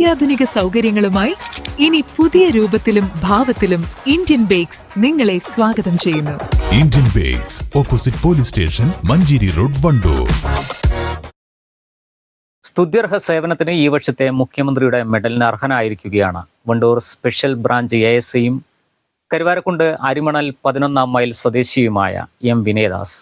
അത്യാധുനിക സൗകര്യങ്ങളുമായി ഇനി പുതിയ രൂപത്തിലും ഭാവത്തിലും ഇന്ത്യൻ ബേക്സ് നിങ്ങളെ സ്വാഗതം ചെയ്യുന്നു. Indian bakes opposite police station Manjeri road Wandoor. സ്തുത്യർഹ സേവനത്തിന് ഈ വർഷത്തെ മുഖ്യമന്ത്രിയുടെ മെഡലിന് അർഹനായിരിക്കുകയാണ്. Wandoor special branch A S സിയും കരുവാരക്കുണ്ട് അരിമണൽ പതിനൊന്നാം മൈൽ സ്വദേശിയുമായ എം വിനയദാസ്.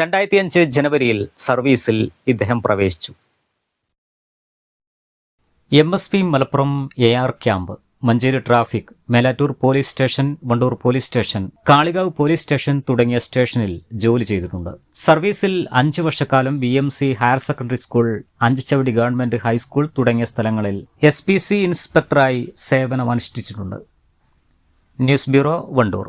രണ്ടായിരത്തി അഞ്ച് ജനുവരിയിൽ സർവീസിൽ ഇദ്ദേഹം പ്രവേശിച്ചു. M S P Malappuram A R camp Manjeri traffic Melattur police station Wandoor police station Kalikavu police station തുടങ്ങിയ സ്റ്റേഷനിൽ ജോലി ചെയ്തിട്ടുണ്ട്. സർവീസിൽ അഞ്ച് വർഷക്കാലം B M C higher secondary school Anchachavadi government high school തുടങ്ങിയ സ്ഥലങ്ങളിൽ എസ് പി സി ഇൻസ്പെക്ടറായി സേവനമനുഷ്ഠിച്ചിട്ടുണ്ട്. News bureau Wandoor.